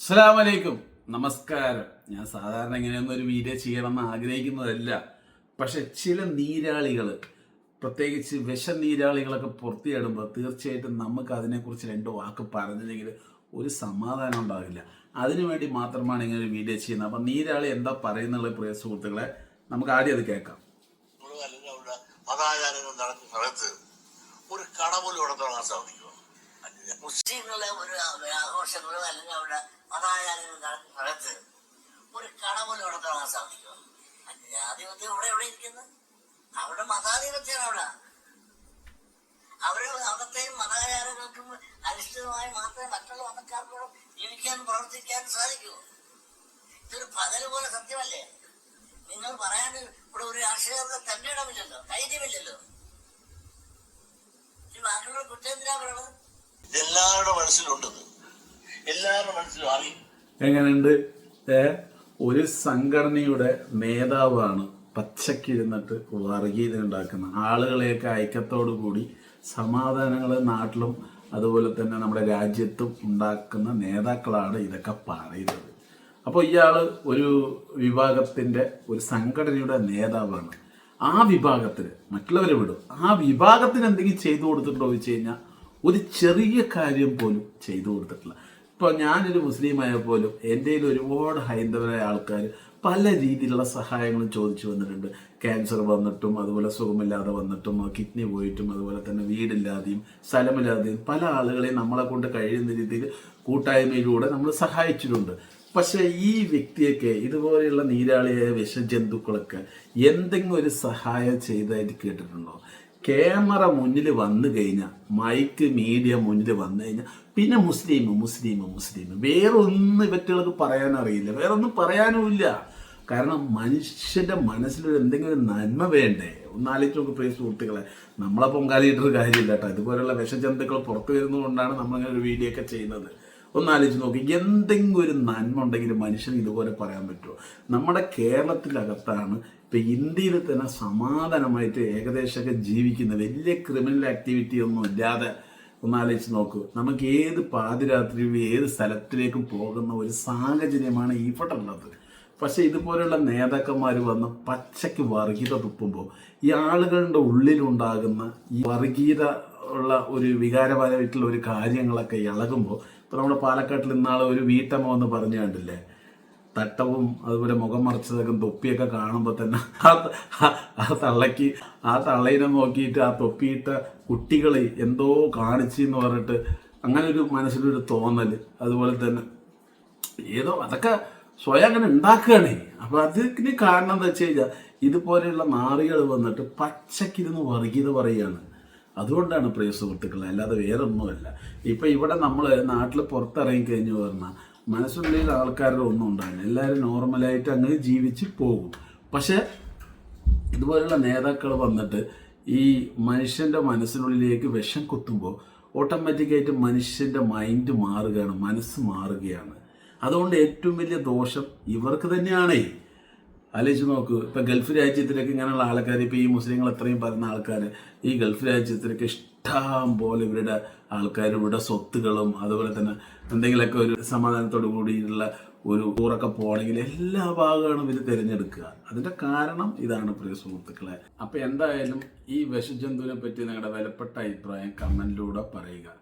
അസ്സലാമലൈക്കും. നമസ്കാരം. ഞാൻ സാധാരണ ഇങ്ങനെയൊന്നും ഒരു വീഡിയോ ചെയ്യണമെന്ന് ആഗ്രഹിക്കുന്നതല്ല. പക്ഷെ ചില നീരാളികൾ പ്രത്യേകിച്ച് വിഷ നീരാളികളൊക്കെ പുറത്തിയിടുമ്പോൾ തീർച്ചയായിട്ടും നമുക്ക് അതിനെക്കുറിച്ച് രണ്ട് വാക്ക് പറഞ്ഞില്ലെങ്കിൽ ഒരു സമാധാനം ഉണ്ടാകില്ല അതിനുവേണ്ടി മാത്രമാണ് ഇങ്ങനെ ഒരു വീഡിയോ ചെയ്യുന്നത്. അപ്പം നീരാളി എന്താ പറയുന്നുള്ള പ്രിയ സുഹൃത്തുക്കളെ നമുക്ക് ആദ്യം അത് കേൾക്കാം. മതാചാരങ്ങൾ നടക്കുന്ന സ്ഥലത്ത് ഒരു കട പോലും ഇവിടെ തുടങ്ങാൻ സാധിക്കുമോ അല്ല. മുസ്ലിങ്ങളെ ഒരു ആഘോഷങ്ങളോ അല്ലെങ്കിൽ അവിടെ മതാചാരങ്ങൾ നടക്കുന്ന സ്ഥലത്ത് ഒരു കട പോലും അവിടെ തുടങ്ങാൻ സാധിക്കുമോ? ജനാധിപത്യം ഇവിടെ എവിടെ ഇരിക്കുന്നത് അവിടെ മതാധിപത്യമാണ് അവിടെ. അവർ അവിടത്തെയും മതാചാരങ്ങൾക്കും അധിഷ്ഠിതമായി മാത്രമേ മറ്റുള്ള മതക്കാർക്കോടും ജീവിക്കാനും പ്രവർത്തിക്കാനും സാധിക്കൂ. ഇതൊരു പകൽ പോലെ സത്യമല്ലേ? നിങ്ങൾ പറയാൻ ഇവിടെ ഒരു രാഷ്ട്രീയത്തെ തന്റെ ഇടമില്ലല്ലോ ധൈര്യമില്ലല്ലോ. ഈ ബാക്കിയുള്ള കുറ്റം എന്തിനാ പറയണത് എല്ലാവരുടെ മനസ്സിലുണ്ടത് എല്ലാവരുടെ മനസ്സിലും അറിയും എങ്ങനെയുണ്ട്? ഒരു സംഘടനയുടെ നേതാവാണ് പച്ചക്കിരുന്നിട്ട് വർഗീയത ഉണ്ടാക്കുന്ന ആളുകളെയൊക്കെ ഐക്യത്തോടു കൂടി സമാധാനങ്ങൾ നാട്ടിലും അതുപോലെ തന്നെ നമ്മുടെ രാജ്യത്തും ഉണ്ടാക്കുന്ന നേതാക്കളാണ് ഇതൊക്കെ പറയുന്നത്. അപ്പോൾ ഇയാൾ ഒരു വിഭാഗത്തിന്റെ ഒരു സംഘടനയുടെ നേതാവാണ്. ആ വിഭാഗത്തിന് മറ്റുള്ളവരെ വിടും. ആ വിഭാഗത്തിന് എന്തെങ്കിലും ചെയ്തു കൊടുത്തിട്ടുണ്ടോ എന്ന് വെച്ച് കഴിഞ്ഞാൽ ഒരു ചെറിയ കാര്യം പോലും ചെയ്തു കൊടുത്തിട്ടില്ല. ഇപ്പോൾ ഞാനൊരു മുസ്ലിമായ പോലും എന്റെ ഒരുപാട് ഹൈന്ദവരായ ആൾക്കാർ പല രീതിയിലുള്ള സഹായങ്ങളും ചോദിച്ചു വന്നിട്ടുണ്ട്. ക്യാൻസർ വന്നിട്ടും അതുപോലെ സുഖമില്ലാതെ വന്നിട്ടും കിഡ്നി പോയിട്ടും അതുപോലെ തന്നെ വീടില്ലാതെയും സ്ഥലമില്ലാതെയും പല ആളുകളെയും നമ്മളെ കൊണ്ട് കഴിയുന്ന രീതിയിൽ കൂട്ടായ്മയിലൂടെ നമ്മൾ സഹായിച്ചിട്ടുണ്ട്. പക്ഷേ ഈ വ്യക്തിയൊക്കെ ഇതുപോലെയുള്ള നീരാളിയായ വിഷജന്തുക്കളൊക്കെ എന്തെങ്കിലും ഒരു സഹായം ചെയ്തതായിട്ട് കേട്ടിട്ടുണ്ടോ? ക്യാമറ മുന്നിൽ വന്നു കഴിഞ്ഞാൽ മൈക്ക് മീഡിയ മുന്നിൽ വന്നു കഴിഞ്ഞാൽ പിന്നെ മുസ്ലിം മുസ്ലിം മുസ്ലിം. വേറെ ഒന്നും ഇവറ്റുകൾക്ക് പറയാനറിയില്ല വേറെ ഒന്നും പറയാനുമില്ല കാരണം മനുഷ്യന്റെ മനസ്സിലൊരു എന്തെങ്കിലും നന്മ വേണ്ടേ? ഒന്നാലോചിച്ച് നോക്ക് പ്രിയ സുഹൃത്തുക്കളെ. നമ്മളെ പൊങ്കാലിയിട്ടൊരു കാര്യമില്ല കേട്ടോ. ഇതുപോലുള്ള വിഷജന്തുക്കൾ പുറത്തു വരുന്നതുകൊണ്ടാണ് നമ്മളിങ്ങനെ ഒരു വീഡിയോ ഒക്കെ ചെയ്യുന്നത്. ഒന്നാലോചിച്ച് നോക്കി. എന്തെങ്കിലും ഒരു നന്മ ഉണ്ടെങ്കിൽ മനുഷ്യന് ഇതുപോലെ പറയാൻ പറ്റുമോ നമ്മുടെ കേരളത്തിലകത്താണ് ഇപ്പൊ ഇന്ത്യയിൽ തന്നെ സമാധാനമായിട്ട് ഏകദേശമൊക്കെ ജീവിക്കുന്ന വലിയ ക്രിമിനൽ ആക്ടിവിറ്റി ഒന്നും ഇല്ലാതെ ഒന്നാലോചിച്ച് നോക്കൂ. നമുക്ക് ഏത് പാതിരാത്രിയും ഏത് സ്ഥലത്തിലേക്കും പോകുന്ന ഒരു സാഹചര്യമാണ് ഇവിടെ ഉള്ളത്. പക്ഷെ ഇതുപോലെയുള്ള നേതാക്കന്മാർ വന്ന് പച്ചയ്ക്ക് വർഗീയത തുപ്പുമ്പോൾ ഈ ആളുകളുടെ ഉള്ളിലുണ്ടാകുന്ന ഈ വർഗീയത ഉള്ള ഒരു വികാരപരമായിട്ടുള്ള ഒരു കാര്യങ്ങളൊക്കെ ഇളകുമ്പോൾ ഇപ്പൊ നമ്മുടെ പാലക്കാട്ടിൽ ഇന്നാളെ ഒരു വീട്ടമ്മ എന്ന് പറഞ്ഞു കണ്ടില്ലേ? തട്ടവും അതുപോലെ മുഖം മറച്ചതൊക്കെ തൊപ്പിയൊക്കെ കാണുമ്പോൾ തന്നെ ആ ആ- തള്ളയ്ക്ക് ആ തള്ളയിനെ നോക്കിയിട്ട് ആ തൊപ്പിയിട്ട കുട്ടികളെ എന്തോ കാണിച്ചു എന്ന് പറഞ്ഞിട്ട് അങ്ങനെ ഒരു മനസ്സിലൊരു തോന്നൽ അതുപോലെ തന്നെ ഏതോ അതൊക്കെ സ്വയം അങ്ങനെ ഉണ്ടാക്കുകയാണേ. അപ്പൊ അതിന് കാരണം എന്താ വെച്ച് കഴിഞ്ഞാൽ ഇതുപോലെയുള്ള നാറികൾ വന്നിട്ട് പച്ചക്കിരുന്ന് വർഗീയത പറയുകയാണ്. അതുകൊണ്ടാണ് പ്രിയ സുഹൃത്തുക്കളെ അല്ലാതെ വേറെ ഒന്നുമല്ല ഇപ്പൊ ഇവിടെ നമ്മൾ നാട്ടിൽ പുറത്തിറങ്ങി കഴിഞ്ഞു പറഞ്ഞാൽ മനസ്സുള്ളിൽ ആൾക്കാരുടെ ഒന്നും ഉണ്ടാവില്ല. എല്ലാവരും നോർമലായിട്ട് അങ്ങ് ജീവിച്ച് പോകും. പക്ഷേ ഇതുപോലുള്ള നേതാക്കൾ വന്നിട്ട് ഈ മനുഷ്യന്റെ മനസ്സിനുള്ളിലേക്ക് വിഷം കുത്തുമ്പോൾ ഓട്ടോമാറ്റിക്കായിട്ട് മനുഷ്യന്റെ മൈൻഡ് മാറുകയാണ് മനസ്സ് മാറുകയാണ്. അതുകൊണ്ട് ഏറ്റവും വലിയ ദോഷം ഇവർക്ക് തന്നെയാണേ. ആലോചിച്ച് നോക്ക്. ഇപ്പം ഗൾഫ് രാജ്യത്തിലൊക്കെ ഇങ്ങനെയുള്ള ആൾക്കാർ ഇപ്പോൾ ഈ മുസ്ലിങ്ങൾ എത്രയും പറയുന്ന ആൾക്കാർ ഈ ഗൾഫ് രാജ്യത്തിലൊക്കെ ഇഷ്ടം പോലെ ഇവരുടെ ആൾക്കാർ ഇവിടെ സ്വത്തുകളും അതുപോലെ തന്നെ എന്തെങ്കിലുമൊക്കെ ഒരു സമാധാനത്തോടു കൂടിയിട്ടുള്ള ഒരു ടൂറൊക്കെ പോകണമെങ്കിൽ എല്ലാ ഭാഗങ്ങളും ഇവർ തിരഞ്ഞെടുക്കുക. അതിന്റെ കാരണം ഇതാണ് പ്രിയ സുഹൃത്തുക്കളെ. അപ്പൊ എന്തായാലും ഈ വിഷജന്തുവിനെ പറ്റി നിങ്ങളുടെ വിലപ്പെട്ട അഭിപ്രായം കമന്റിലൂടെ പറയുക.